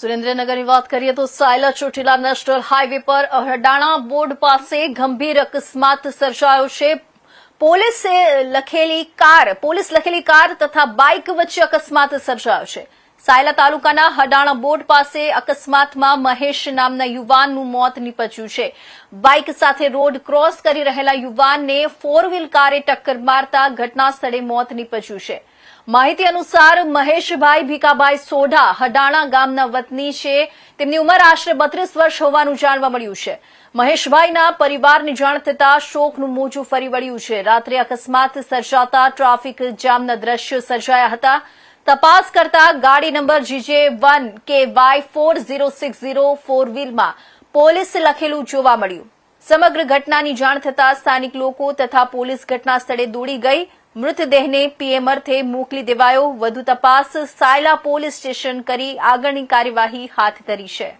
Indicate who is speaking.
Speaker 1: સુરેન્દ્રનગરની વાત કરીએ તો સાયલા ચોટીલા નેશનલ હાઈવે પર અહડાણા બોર્ડ પાસે ગંભીર અકસ્માત સર્જાયો છે. પોલીસે લખેલી કાર, પોલીસ લખેલી કાર તથા બાઇક વચ્ચે અકસ્માત સર્જાયો છે. સાયલા તાલુકાના હડાણા બોર્ડ પાસે અકસ્માતમાં મહેશ નામના યુવાનનું મોત નીપજ્યું છે. બાઇક સાથે રોડ ક્રોસ કરી રહેલા યુવાનને ફોર વ્હીલ કારે ટક્કર મારતા ઘટના મોત નીપજ્યું છે. માહિતી અનુસાર મહેશભાઈ ભીકાભાઈ સોઢા હડાણા ગામના વતની છે. તેમની ઉંમર આશરે બત્રીસ વર્ષ હોવાનું જાણવા મળ્યું છે. મહેશભાઈના પરિવારની જાણ થતાં શોકનું મોજું ફરી વળ્યું છે. રાત્રે અકસ્માત સર્જાતા ટ્રાફિક જામના દ્રશ્યો સર્જાયા હતા. તપાસ કરતા ગાડી number GJ one K Y four zero six zero four વ્હીલમાં police લખેલું જોવા મળ્યું. સમગ્ર ઘટનાની જાણ થતાં સ્થાનિક લોકો તથા પોલીસ ઘટના સ્થળે દોડી ગઈ. મૃતદેહને પીએમ અર્થે મોકલી દેવાયો. વધુ તપાસ સાયલા પોલીસ સ્ટેશન કરી આગળની કાર્યવાહી હાથ ધરી છે.